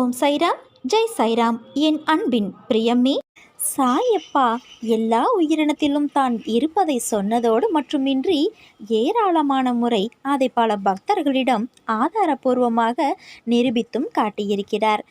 ஓம் சைராம் ஜெய் சைராம். என் அன்பின் பிரியம்மே சாயப்பா எல்லா உயிரினத்திலும் தான் இருப்பதை சொன்னதோடு மட்டுமின்றி ஏராளமான முறை அதை பல பக்தர்களிடம் ஆதாரபூர்வமாக நிரூபித்தும் காட்டியிருக்கிறார்.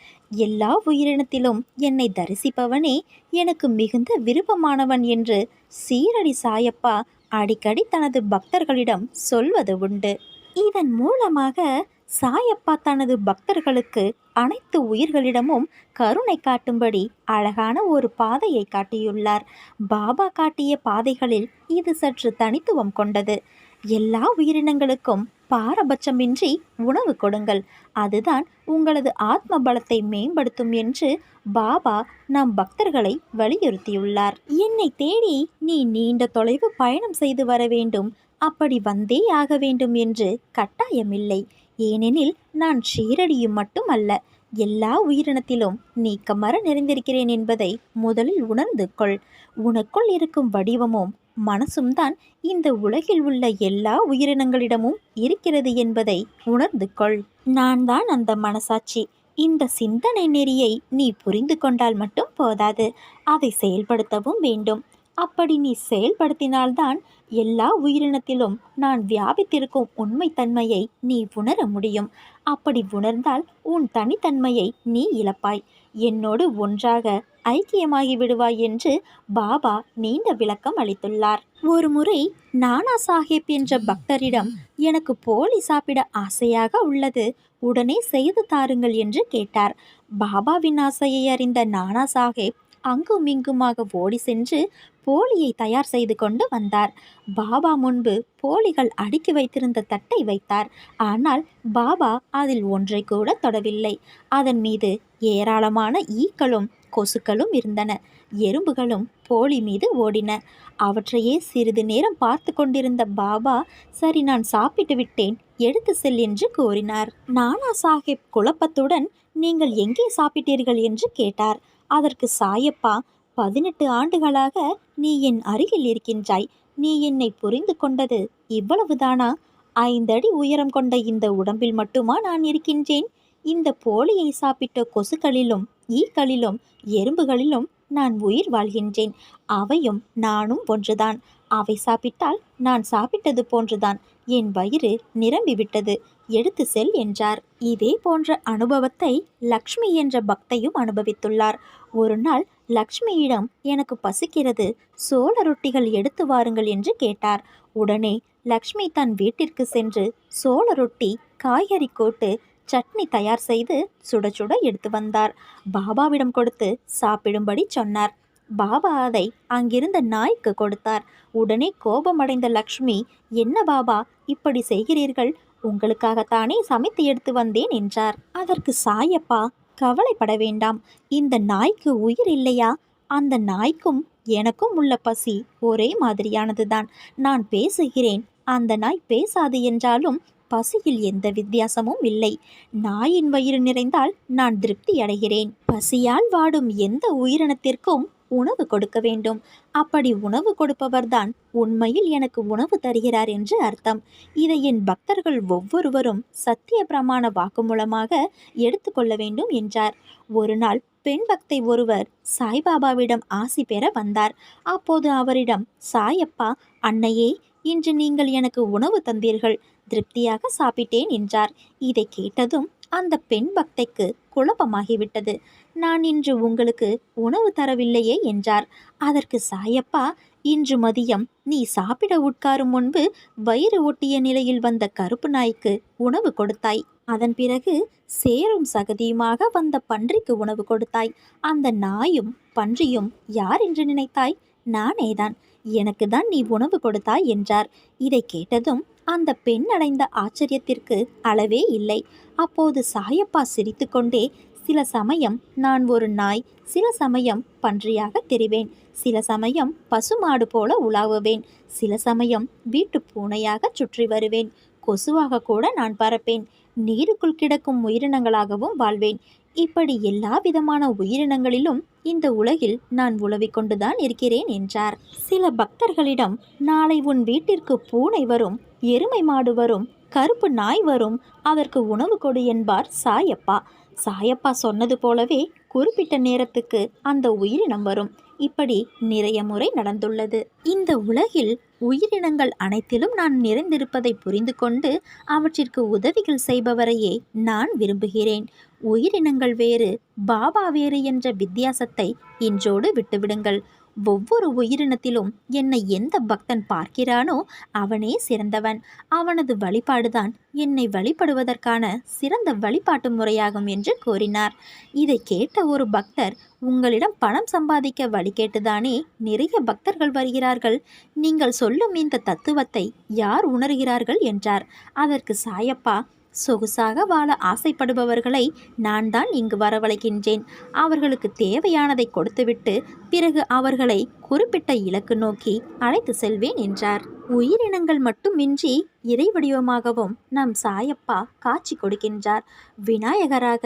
எல்லா உயிரினத்திலும் என்னை தரிசிப்பவனே எனக்கு மிகுந்த விருப்பமானவன் என்று சீரடி சாயப்பா அடிக்கடி தனது பக்தர்களிடம் சொல்வது உண்டு. இதன் மூலமாக சாயப்பா தனது பக்தர்களுக்கு அனைத்து உயிர்களிடமும் கருணை காட்டும்படி அழகான ஒரு பாதையை காட்டியுள்ளார். பாபா காட்டிய பாதைகளில் இது சற்று தனித்துவம் கொண்டது. எல்லா உயிரினங்களுக்கும் பாரபட்சமின்றி உணவு கொடுங்கள். அதுதான் உங்களது ஆத்ம பலத்தை மேம்படுத்தும் என்று பாபா நம் பக்தர்களை வலியுறுத்தியுள்ளார். என்னை தேடி நீ நீண்ட தொலைவு பயணம் செய்து வர வேண்டும். அப்படி வந்தே ஆக வேண்டும் என்று கட்டாயமில்லை. ஏனெனில் நான் ஷீரடியும் மட்டுமல்ல. எல்லா உயிரினத்திலும் நீக்கமர நிறைந்திருக்கிறேன் என்பதை முதலில் உணர்ந்து கொள். உனக்குள் இருக்கும் வடிவமும் மனசும் தான் இந்த உலகில் உள்ள எல்லா உயிரினங்களிடமும் இருக்கிறது என்பதை உணர்ந்து கொள். நான் தான் அந்த மனசாட்சி. இந்த சிந்தனை நெறியை நீ புரிந்து கொண்டால் மட்டும் போதாது. அதை செயல்படுத்தவும் வேண்டும். அப்படி நீ செயல்படுத்தினால்தான் எல்லா உயிரினத்திலும் நான் வியாபித்திருக்கும் உண்மைத்தன்மையை நீ உணர முடியும். அப்படி உணர்ந்தால் உன் தனித்தன்மையை நீ இழப்பாய். என்னோடு ஒன்றாக ஐக்கியமாகி விடுவாய் என்று பாபா நீண்ட விளக்கம் அளித்துள்ளார். ஒரு முறை நானா சாஹேப் என்ற பக்தரிடம் எனக்கு போலி சாப்பிட ஆசையாக உள்ளது. உடனே செய்து தாருங்கள் என்று கேட்டார். பாபாவின் ஆசையை அறிந்த நானா சாஹேப் அங்கும் இங்குமாக ஓடி சென்று போலியை தயார் செய்து கொண்டு வந்தார். பாபா முன்பு போலிகள் அடுக்கி வைத்திருந்த தட்டை வைத்தார். ஆனால் பாபா அதில் ஒன்றை கூட தொடவில்லை. அதன் மீது ஏராளமான ஈக்களும் கொசுக்களும் இருந்தன. எறும்புகளும் போலி மீது ஓடின. அவற்றையே சிறிது நேரம் பார்த்து கொண்டிருந்த பாபா சரி நான் சாப்பிட்டு விட்டேன். எடுத்து செல் என்று கூறினார். நானா சாஹிப் குழப்பத்துடன் நீங்கள் எங்கே சாப்பிட்டீர்கள்? என்று கேட்டார். அதற்கு சாயப்பா பதினெட்டு ஆண்டுகளாக நீ என் அருகில் இருக்கின்றாய். நீ என்னை புரிந்து கொண்டது இவ்வளவுதானா? ஐந்தடி உயரம் கொண்ட இந்த உடம்பில் மட்டுமா நான் இருக்கின்றேன்? இந்த போலியை சாப்பிட்ட கொசுக்களிலும் ஈக்களிலும் எறும்புகளிலும் நான் உயிர் வாழ்கின்றேன். அவையும் நானும் ஒன்றுதான். அவை சாப்பிட்டால் நான் சாப்பிட்டது போன்றுதான். என் வயிறு நிரம்பிவிட்டது. எடுத்து செல் என்றார். இதே போன்ற அனுபவத்தை லக்ஷ்மி என்ற பக்தையும் அனுபவித்துள்ளார். ஒரு நாள் லக்ஷ்மியிடம் எனக்கு பசிக்கிறது சோள ரொட்டிகள் எடுத்து வாருங்கள் என்று கேட்டார். உடனே லக்ஷ்மி தன் வீட்டிற்கு சென்று சோள ரொட்டி காய்கறி கோட்டு சட்னி தயார் செய்து சுட சுட எடுத்து வந்தார். பாபாவிடம் கொடுத்து சாப்பிடும்படி சொன்னார். பாபா அதை அங்கிருந்த நாய்க்கு கொடுத்தார். உடனே கோபமடைந்த லக்ஷ்மி என்ன பாபா இப்படி செய்கிறீர்கள்? உங்களுக்காகத்தானே சமைத்து எடுத்து வந்தேன் என்றார். அதற்கு சாயப்பா கவலைப்பட வேண்டாம். இந்த நாய்க்கு உயிர் இல்லையா? அந்த நாய்க்கும் எனக்கும் உள்ள பசி ஒரே மாதிரியானதுதான். நான் பேசுகிறேன். அந்த நாய் பேசாது என்றாலும் பசியில் எந்த வித்தியாசமும் இல்லை. நாயின் வயிறு நிறைந்தால் நான் திருப்தி அடைகிறேன். பசியால் வாடும் எந்த உயிரினத்திற்கும் உணவு கொடுக்க வேண்டும். அப்படி உணவு கொடுப்பவர்தான் உண்மையில் எனக்கு உணவு தருகிறார் என்று அர்த்தம். இதை என் பக்தர்கள் ஒவ்வொருவரும் சத்திய பிரமாண வாக்குமூலமாக எடுத்துக்கொள்ள வேண்டும் என்றார். ஒரு நாள் பெண் பக்தை ஒருவர் சாய்பாபாவிடம் ஆசி பெற வந்தார். அப்போது அவரிடம் சாயப்பா அன்னையே இன்று நீங்கள் எனக்கு உணவு தந்தீர்கள். திருப்தியாக சாப்பிட்டேன் என்றார். இதை கேட்டதும் அந்த பெண் பக்தைக்கு குழப்பமாகிவிட்டது. நான் இன்று உங்களுக்கு உணவு தரவில்லையே என்றார். அதற்கு சாயப்பா இன்று மதியம் நீ சாப்பிட உட்காரும் முன்பு வயிறு ஒட்டிய நிலையில் வந்த கருப்பு நாய்க்கு உணவு கொடுத்தாய். அதன் பிறகு சேரும் சகதியுமாக வந்த பன்றிக்கு உணவு கொடுத்தாய். அந்த நாயும் பன்றியும் யார் என்று நினைத்தாய்? நானேதான். எனக்கு தான் நீ உணவு கொடுத்தாய் என்றார். இதை கேட்டதும் அந்த பெண் அடைந்த ஆச்சரியத்திற்கு அளவே இல்லை. அப்போது சாயப்பா சிரித்துக்கொண்டே சில சமயம் நான் ஒரு நாய் சில சமயம் பன்றியாக தெரிவேன் சில சமயம் பசுமாடு போல உலாவுவேன் சில சமயம் வீட்டு பூனையாக சுற்றி வருவேன் கொசுவாக கூட நான் பறப்பேன் நீருக்குள் கிடக்கும் உயிரினங்களாகவும் வாழ்வேன் இப்படி எல்லா விதமான உயிரினங்களிலும் இந்த உலகில் நான் உழவிக் கொண்டுதான் இருக்கிறேன் என்றார். சில பக்தர்களிடம் நாளை உன் வீட்டிற்கு பூனை வரும் எருமை மாடு வரும் கருப்பு நாய் வரும் அதற்கு உணவு கொடு என்பார் சாயப்பா. சாயப்பா சொன்னது போலவே குறிப்பிட்ட நேரத்துக்கு அந்த உயிரினம் வரும். இப்படி நிறைய முறை நடந்துள்ளது. இந்த உலகில் உயிரினங்கள் அனைத்திலும் நான் நிறைந்திருப்பதை புரிந்து கொண்டு அவற்றிற்கு உதவிகள் செய்பவரையே நான் விரும்புகிறேன். உயிரினங்கள் வேறு பாபா வேறு என்ற வித்தியாசத்தை இன்றோடு விட்டுவிடுங்கள். ஒவ்வொரு உயிரினத்திலும் என்னை எந்த பக்தன் பார்க்கிறானோ அவனே சிறந்தவன். அவனது வழிபாடுதான் என்னை வழிபடுவதற்கான சிறந்த வழிபாட்டு முறையாகும் என்று கூறினார். இதை கேட்ட ஒரு பக்தர் உங்களிடம் பணம் சம்பாதிக்க வழி கேட்டுதானே? நிறைய பக்தர்கள் வருகிறார்கள். நீங்கள் சொல்லும் இந்த தத்துவத்தை யார் உணர்கிறார்கள்? என்றார். அதற்கு சாயப்பா சொகுசாக வாழ ஆசைப்படுபவர்களை நான் தான் இங்கு வரவழைக்கின்றேன். அவர்களுக்கு தேவையானதை கொடுத்துவிட்டு பிறகு அவர்களை குறிப்பிட்ட இலக்கு நோக்கி அழைத்து செல்வேன் என்றார். உயிரினங்கள் மட்டுமின்றி இறை வடிவமாகவும் நம் சாயப்பா காட்சி கொடுக்கின்றார். விநாயகராக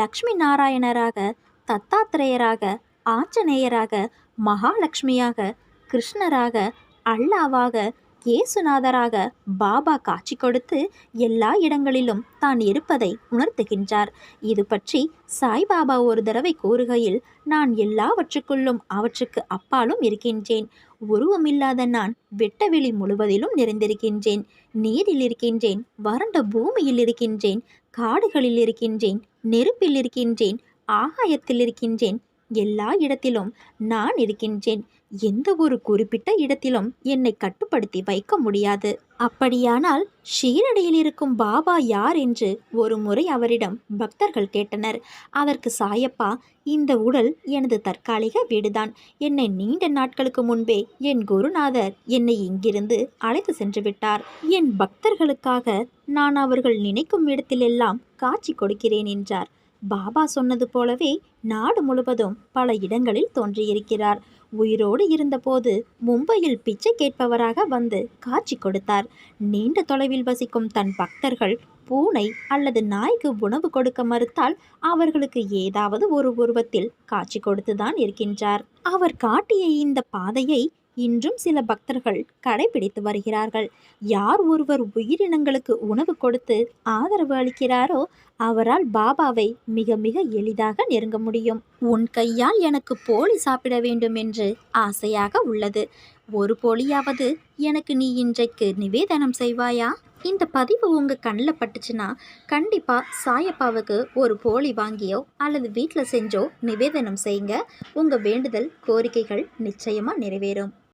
லக்ஷ்மி நாராயணராக தத்தாத்திரேயராக ஆஞ்சநேயராக மகாலட்சுமியாக கிருஷ்ணராக அல்லாவாக இயேசுநாதராக பாபா காட்சி கொடுத்து எல்லா இடங்களிலும் தான் இருப்பதை உணர்த்துகின்றார். இது பற்றி சாய்பாபா ஒரு தடவை கூறுகையில் நான் எல்லாவற்றுக்குள்ளும் அவற்றுக்கு அப்பாலும் இருக்கின்றேன். உருவமில்லாத நான் வெட்டவெளி முழுவதிலும் நிறைந்திருக்கின்றேன். நீரில் இருக்கின்றேன் வறண்ட பூமியில் இருக்கின்றேன் காடுகளில் இருக்கின்றேன் நெருப்பில் இருக்கின்றேன் ஆகாயத்தில் இருக்கின்றேன். எல்லா இடத்திலும் நான் இருக்கின்றேன். எந்த ஒரு குறிப்பிட்ட இடத்திலும் என்னை கட்டுப்படுத்தி வைக்க முடியாது. அப்படியானால் ஷீரடியில் இருக்கும் பாபா யார் என்று ஒரு முறை அவரிடம் பக்தர்கள் கேட்டனர். அதற்கு சாயப்பா இந்த உடல் எனது தற்காலிக வீடுதான். என்னை நீண்ட நாட்களுக்கு முன்பே என் குருநாதர் என்னை இங்கிருந்து அழைத்து சென்று விட்டார். என் பக்தர்களுக்காக நான் அவர்கள் நினைக்கும் இடத்திலெல்லாம் காட்சி கொடுக்கிறேன் என்றார். பாபா சொன்னது போலவே நாடு முழுவதும் பல இடங்களில் தோன்றியிருக்கிறார். உயிரோடு இருந்தபோது மும்பையில் பிச்சை கேட்பவராக வந்து காட்சி கொடுத்தார். நீண்ட தொலைவில் வசிக்கும் தன் பக்தர்கள் பூனை அல்லது நாய்க்கு உணவு கொடுக்க மறுத்தால் அவர்களுக்கு ஏதாவது ஒரு உருவத்தில் காட்சி கொடுத்துதான் இருக்கின்றார். அவர் காட்டிய இந்த பாதையை இன்றும் சில பக்தர்கள் கடைபிடித்து வருகிறார்கள். யார் ஒருவர் உயிரினங்களுக்கு உணவு கொடுத்து ஆதரவு அளிக்கிறாரோ அவரால் பாபாவை மிக மிக எளிதாக நெருங்க முடியும். உன் கையால் எனக்கு போலி சாப்பிட வேண்டும் என்று ஆசையாக உள்ளது. ஒரு போலியாவது எனக்கு நீ இன்றைக்கு நிவேதனம் செய்வாயா? இந்த பதிவு உங்கள் கண்ணில் பட்டுச்சுன்னா கண்டிப்பாக சாயப்பாவுக்கு ஒரு போலி வாங்கியோ அல்லது வீட்டில் செஞ்சோ நிவேதனம் செய்யுங்க. உங்கள் வேண்டுதல் கோரிக்கைகள் நிச்சயமாக நிறைவேறும்.